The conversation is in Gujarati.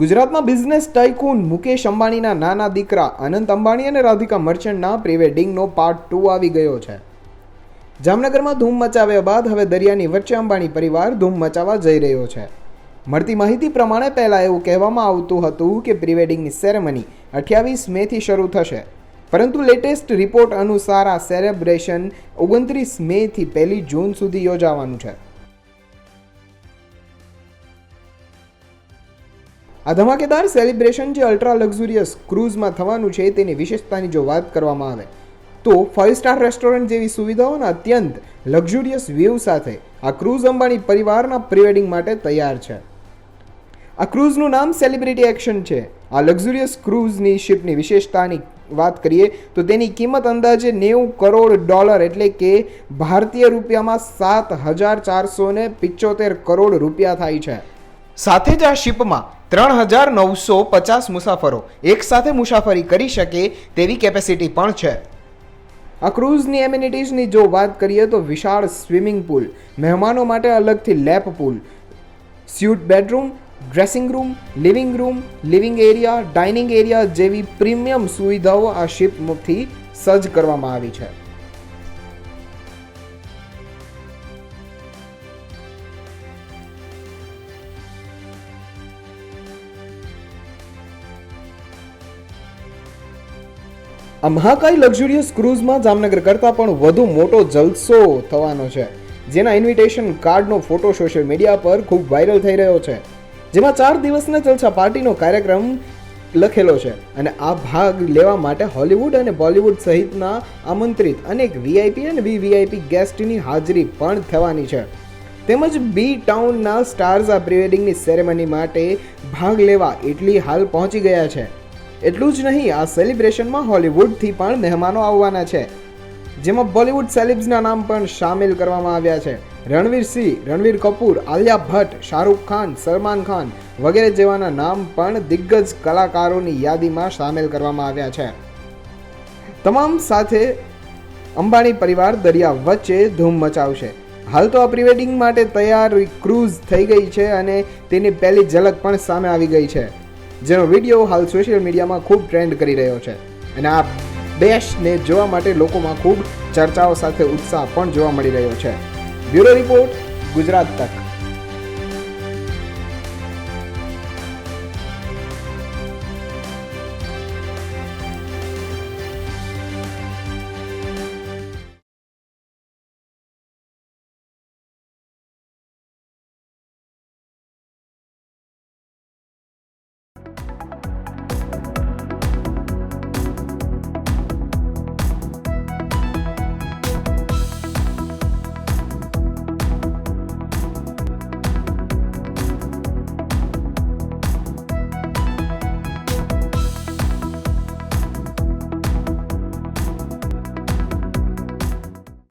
ગુજરાતમાં બિઝનેસ ટાઇકૂન મુકેશ અંબાણીના નાના દીકરા અનંત અંબાણી અને રાધિકા મર્ચન્ટના પ્રી-વેડિંગનો પાર્ટ ટુ આવી ગયો છે. જામનગરમાં ધૂમ મચાવ્યા બાદ હવે દરિયાની વચ્ચે અંબાણી પરિવાર ધૂમ મચાવવા જઈ રહ્યો છે. મળતી માહિતી પ્રમાણે પહેલાં એવું કહેવામાં આવતું હતું કે પ્રી-વેડિંગની સેરેમની અઠ્યાવીસ મેથી શરૂ થશે. પરંતુ લેટેસ્ટ રિપોર્ટ અનુસાર આ સેલિબ્રેશન ઓગણત્રીસ મેથી પહેલી જૂન સુધી યોજાવાનું છે. આ ધમાકેદાર સેલિબ્રેશન જે અલ્ટ્રા લક્ઝુરિયસ ક્રૂઝમાં થવાનું છે તેની વિશેષતાની જો વાત કરવામાં આવે, તો ફાઇવ સ્ટાર રેસ્ટોરન્ટ જેવી સુવિધાઓના અત્યંત લક્ઝુરિયસ વ્યૂ સાથે આ ક્રૂઝ અંબાણી પરિવારના પ્રિવેડિંગ માટે તૈયાર છે. આ ક્રૂઝનું નામ સેલિબ્રિટી એક્શન છે. આ લક્ઝુરિયસ ક્રૂઝની શિપની વિશેષતાની વાત કરીએ, તો તેની કિંમત અંદાજે નેવું કરોડ ડોલર એટલે કે ભારતીય રૂપિયામાં સાત હજાર ચારસો ને પિચોતેર કરોડ રૂપિયા થાય છે. સાથે જ આ શિપમાં ત્રણ હજાર નવસો પચાસ મુસાફરો એકસાથે મુસાફરી કરી શકે તેવી કેપેસિટી પણ છે. આ ક્રૂઝની એમ્યુનિટીઝની જો વાત કરીએ તો વિશાળ સ્વિમિંગ પુલ મહેમાનો માટે અલગથી lap pool suite bedroom dressing room living room living area dining area જેવી પ્રીમિયમ સુવિધાઓ આ શિપથી સજ્જ કરવામાં આવી છે. આ મહાકાય લક્ઝુરિયસ ક્રૂઝમાં જામનગર કરતાં પણ વધુ મોટો જલસો થવાનો છે. જેના ઇન્વિટેશન કાર્ડનો ફોટો સોશિયલ મીડિયા પર ખૂબ વાયરલ થઈ રહ્યો છે. જેમાં ચાર દિવસના જલસા પાર્ટીનો કાર્યક્રમ લખેલો છે અને આ ભાગ લેવા માટે હોલિવૂડ અને બોલિવૂડ સહિતના આમંત્રિત અનેક વીઆઈપી અને વીવીઆઈપી ગેસ્ટની હાજરી પણ થવાની છે. તેમજ બી ટાઉનના સ્ટાર્સ આ પ્રિવેડિંગની સેરેમની માટે ભાગ લેવા ઇટલી હાલ પહોંચી ગયા છે. એટલું જ નહીં, આ સેલિબ્રેશનમાં હોલિવૂડથી પણ મહેમાનો આવવાના છે. જેમાં બોલિવૂડ સેલિબ્સના નામ પણ સામેલ કરવામાં આવ્યા છે. રણવીર સિંહ, રણવીર કપૂર, આલિયા ભટ્ટ, શાહરૂખ ખાન, સલમાન ખાન વગેરે જેવાના નામ પણ દિગ્ગજ કલાકારોની યાદીમાં સામેલ કરવામાં આવ્યા છે. તમામ સાથે અંબાણી પરિવાર દરિયા વચ્ચે ધૂમ મચાવશે. હાલ તો આ પ્રિવેડિંગ માટે તૈયાર ક્રૂઝ થઈ ગઈ છે અને તેની પહેલી ઝલક પણ સામે આવી ગઈ છે. જેનો વીડિયો હાલ સોશિયલ મીડિયામાં ખૂબ ટ્રેન્ડ કરી રહ્યો છે. અને આ બેશને જોવા માટે લોકોમાં ખૂબ ચર્ચાઓ સાથે ઉત્સાહ પણ જોવા મળી રહ્યો છે. બ્યુરો રિપોર્ટ ગુજરાત તક.